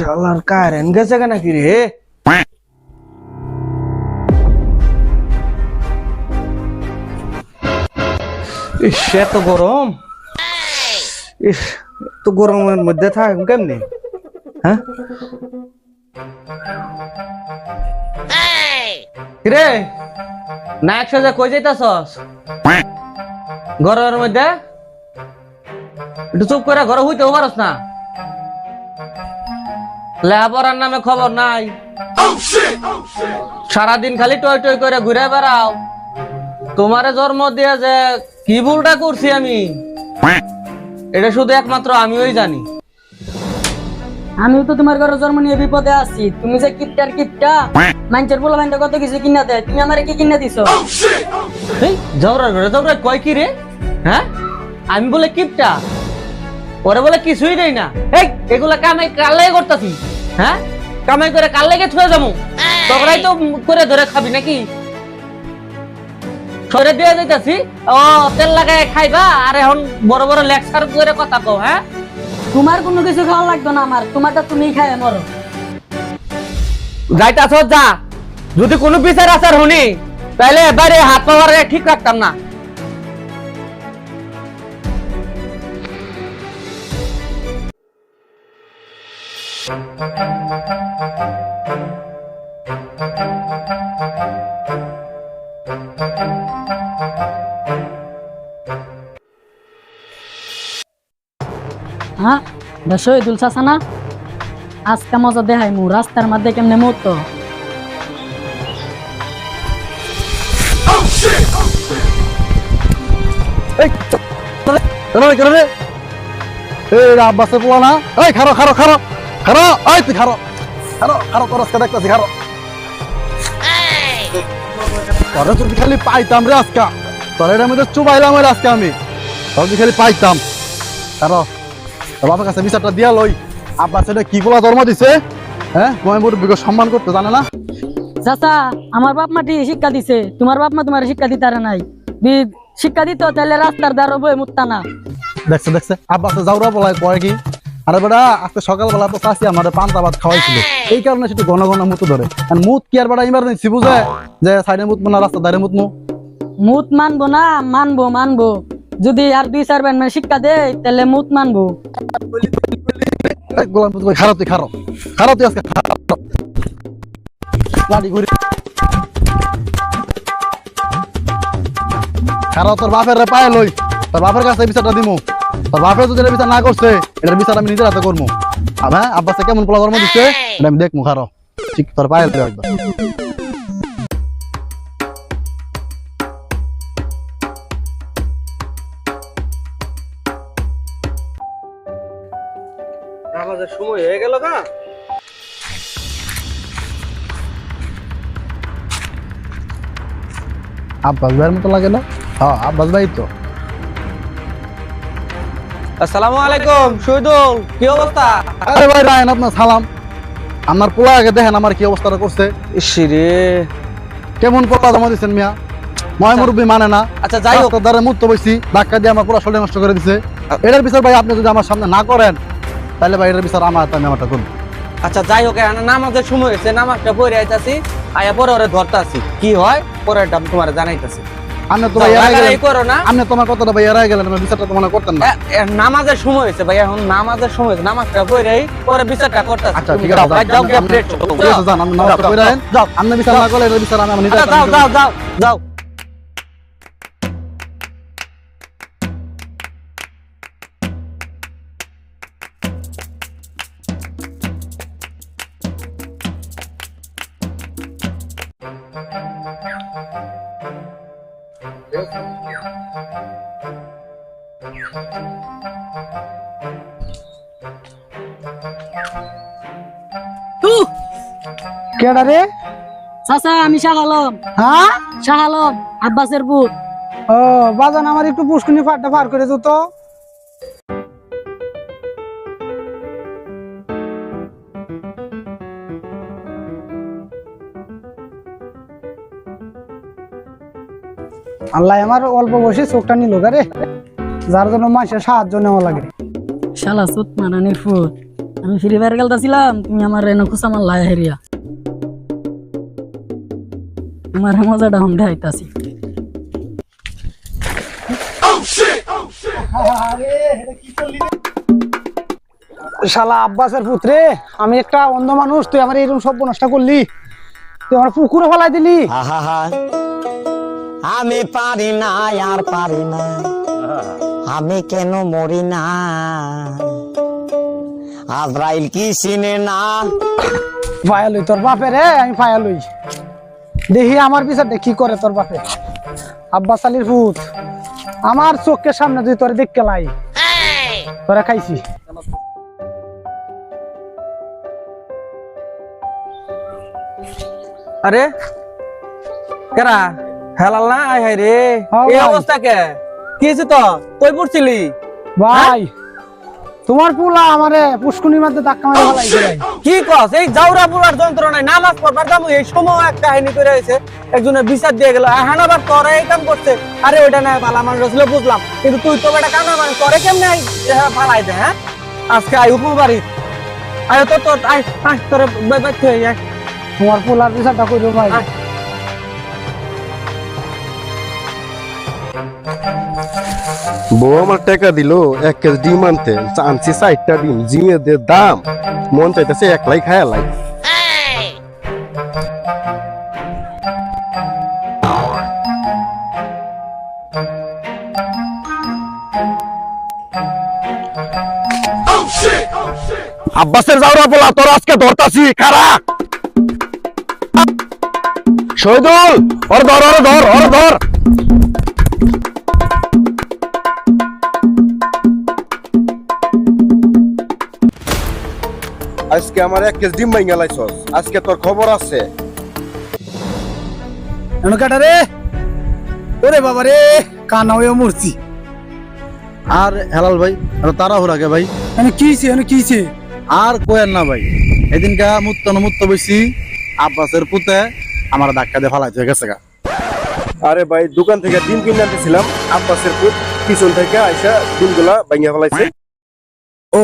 শালার কারেন্ট গেছে কেন কি রে? ইস এত গরম। ইস এত গরমের মধ্যে থাক কেমনি? হ্যাঁ? রে না একসাথে কই যাইতাছস? ঘরের মধ্যে? একটু চুপ করে ঘরে হইতে পারস না। নামে খবর নাই। সারাদিন খালি টই টই করে ঘুরে বেড়াও। তোমারে জন্ম দিয়ে যে কি ভুলটা করছি আমি? এটা শুধু একমাত্র আমিই জানি। আমিও তো তোমার ঘরে জন্ম নিয়ে বিপদে আছি। তুমি যে কিপটার কিপটা মানুষের বলে বাইন্দা কত কিছু কিনা দেয়? তুমি আমারে কি কিনা দিছো? এই জবরা ঘরে জবরা কয় কি রে? হ্যাঁ? আমি বলে কিপটা। ওরে বলে কিছুই দেই না। এই এগুলা কামাই কালাই করতাছি হ্যাঁ? কামাই করে কাল লেগে ছুঁয়ে যাব। তগড়াই তো করে ধরে খাবি নাকি? সরে দিয়ে যাইতাছি ও তেল লাগায় খাইবা আর এখন বড় বড় লেকচার করে কথা কও হ্যাঁ? তোমার কোনো কিছু খাওয়া লাগবে না আমার তোমারটা তুমি খায় মরো। যাইতাছ যা যদি কোনো বিচার আচার শুনি তাহলে এবারে হাত পাওয়ার ঠিক রাখতাম না। হ্যাঁ দেশ দুল আজকে মজা দেখাই মু, রাস্তার মধ্যে কেমনে মতো আব্বাসের পোলা না এই খারো খারো খারো খারো এই তুই খারো। খারো খারো তোর আজকে দেখতেছি খারো। তোরে যদি খালি পাইতাম রে আজকা। তোর এর মধ্যে চুবাইলাম আজকে আমি। তোর যদি খালি পাইতাম। খারো তোর বাবার কাছে বিচারটা দিয়া লই। আব্বাস এটা কি গোলা ধর্ম দিছে? হ্যাঁ তোমার মুরব্বীকে সম্মান করতে জানে না? চাচা আমার বাপ মা ঠিক শিক্ষা দিছে। তোমার বাপ মা তোমার শিক্ষা দিতে নাই। শিক্ষা দিত তাহলে রাস্তার দ্বারা বই মুত্তা না। দেখছে দেখছে। আব্বাসে যাওরা বলায় কয় কি? আরে বেটা আজকে সকালবেলা তো চাষি আমার পান্তা ভাত খাওয়াইছিল। এই কারণে সেটা ঘন ঘন মুতো ধরে। আর মুত কি আর বেটা ইমার্জেন্সি বুঝে? যে সাইডে মুতবো না রাস্তা ধারে মুতমু মুত মানবো না মানবো মানবো। যদি আর দুই চার ব্যান্ড শিক্ষা দেয় তাহলে মুত মানবো। গোলাম খারাপ তুই খারাপ। খারাপ তুই আজকে খারাপ। ঘুরি। খারাপ তোর বাপের পায়ে লই। তোর বাপের কাছে বিচারটা দিমু। তোর বাপের যদি এটা বিচার না করছে এটার বিচার আমি নিজের হাতে করব হ্যাঁ আব্বাসে কেমন পোলা ধর্ম দিচ্ছে এটা আমি দেখমু খারাপ ঠিক তোর পায়ে একবার। আমাদের সময় হয়ে গেল না? আব্বাস ভাইয়ের মতো লাগে না? হ্যাঁ আব্বাস ভাই তো। আসসালামু আলাইকুম শহীদুল কি অবস্থা? আরে ভাই রায়ন আপনার সালাম। আমার পোলা আগে দেখেন আমার কি অবস্থাটা করছে। ইসিরে। কেমন পোলা জমা দিচ্ছেন মিয়া? ময় মুরব্বী মানে না। আচ্ছা যাই হোক। ধারে মুক্ত বইছি ধাক্কা দিয়ে আমার পুরো শরীর নষ্ট করে দিছে। এটার বিচার ভাই আপনি যদি আমার সামনে না করেন তাহলে ভাই এটার বিচার আমার আমি আমারটা করব। আচ্ছা যাই হোক নামাজের সময় হয়েছে নামাজটা পড়ে আইতাছি আয়া পরে ওরে ধরতাছি। কি হয়? আমি তোমার জানাইতাছি। আপনি তো যাও, ভাই এড়াই রাগারাগি গেলেন আপনি তোমার কথাটা ভাইয়া রায় গেলেন বিচারটা তোমার করতেন না নামাজের সময় হয়েছে ভাই এখন নামাজের সময় হয়েছে নামাজটা পড়েই পরে বিচারটা করতে আচ্ছা ঠিক আছে যাও, যাও গিয়ে প্লেট ঠিক আছে, যান আপনি নামাজটা পড়ে আইন। যাও আপনি বিচার না করলে বিচার আমি আমার নিজের আচ্ছা, হাতে যাও যাও যাও যাও কেডা রে? চাচা আমি শাহ আলম। হ্যাঁ? শাহ আলম আব্বাসের ও বাজান আমার একটু পুষ্কুনি পাটটা পার করে তো। আল্লাহ আমার অল্প বয়সে চোখটা নিল রে। যার জন্য মানুষের সাহায্য নেওয়া লাগে। শালা সুত মারানির ফুট আমি ফ্রি ফায়ার খেলতেছিলাম তুমি আমার রেনো খুশা আমার লাই হেরিয়া। তোমার মজাটা হম দেখাইতাছি। শালা আব্বাসের পুত্রে আমি একটা অন্ধ মানুষ তুই আমার এরকম সব নষ্ট করলি। তুই আমার পুকুরে ফেলাই দিলি। আহা আমি পারি না আর পারি না আমি কেন মরি না আজরাইল কি চিনে না? ফায়ালই তোর বাপে রে আমি ফায়ালই দেখি আমার পিছাতে কি করে তোর বাপে? আব্বাস আলীর পুত আমার চোখের সামনে তুই তোরে দেখতে লাই তোরা খাইছি। আরে কেরা? হেলাল না? আয় হায় রে। হ্যাঁ এই অবস্থা কে? কি তো কই পড়ছিলি? ভাই। তোমার পুলা আমারে পুষ্কুনির মধ্যে ধাক্কা মারে ফেলাইছে কি কস? এই জাউরা পুরার যন্ত্রণায় নামাজ পড়বার দাম এই সময় এক কাহিনী করে হয়েছে একজনের বিচার দিয়ে গেল এখন আবার তোরা এই কাম করছে? আরে ওইটা না ভালো মানুষ ছিল বুঝলাম। কিন্তু তুই তো বেটা কানা মানে তোরে কেমনে ফালাই দে হ্যাঁ? আজকে আই উপবাড়ি আরে তো তোর আই আই তোরে বাইতে হয়ে যায় তোমার পুলার বিচারটা করব ভাই। আয়। বউ আমার টাকা দিল, এক কেজি ডিম আনতে। আনছি চারটা ডিম জিমে দে দাম, মন চাইতেছে একলাই খায়া লাই। আব্বাসের যাওরা বলা তোর আজকে ধরতাছি খারা শহীদুল, ওর ধর ওর ধর ওর ধর। আজকে আমার এক কেজি ডিম ভাঙা লাইছস। আজকে তোর খবর আছে। এনে কাটা রে? ওরে বাবা রে কানা আর হেলাল ভাই আর তাড়াহুড়া কে ভাই? এনে কিছে এনে কিছে আর কোয়েন না ভাই এদিনকা মুত্ত মুত্ত বইছি আব্বাসের পুতে আমার ধাক্কা দিয়ে ফালাইতে গেছে গা। আরে ভাই দোকান থেকে ডিম কিনে আনতেছিলাম আব্বাসের পুত পিছন থেকে আইসা ডিমগুলা ভাঙিয়া ফেলাইছে। ও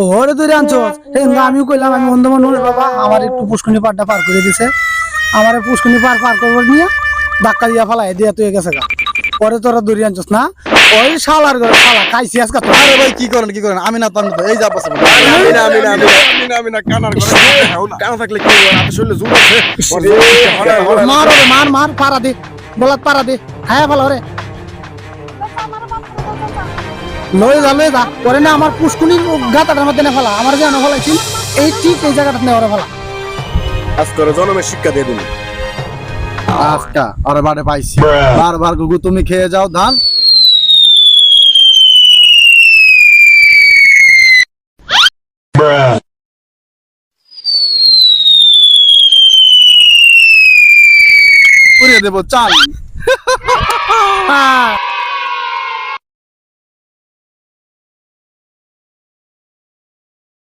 আনছস এই না আমিও কইলাম আমি অন্ধ মানুষ বাবা আমার একটু পুষ্কুনি পারটা পার করে দিছে আমার পুষ্কুনি পার পার করবার নিয়ে ধাক্কা দিয়া ফালাই দিয়া তুই গেছে গা পরে তোরা দৌড়ি আনছস না ওই শালার ঘরে শালা খাইছি আজকে তো আরে ভাই কি করেন কি করেন আমি না তো এই যে আব্বাসের আমি না আমি না আমি না আমি না কানার ঘরে কানা থাকলে কি হবে হাতে শরীরে জোর আছে মার মার মার পারা দে বলাত পারা দে হ্যাঁ ভালো রে লয়ে যা লয়ে যা পরে না আমার পুষ্কুনির গাতাটার মধ্যে না ফেলা আমার যে আনো ফেলাইছিল এই ঠিক এই জায়গাটা নেওয়ারে ফেলা। আজ করে জনমের শিক্ষা দিয়ে দিন আজকা আরে বাড়ে পাইছি। বারবার গুগু তুমি খেয়ে যাও ধান। দেবো চাল।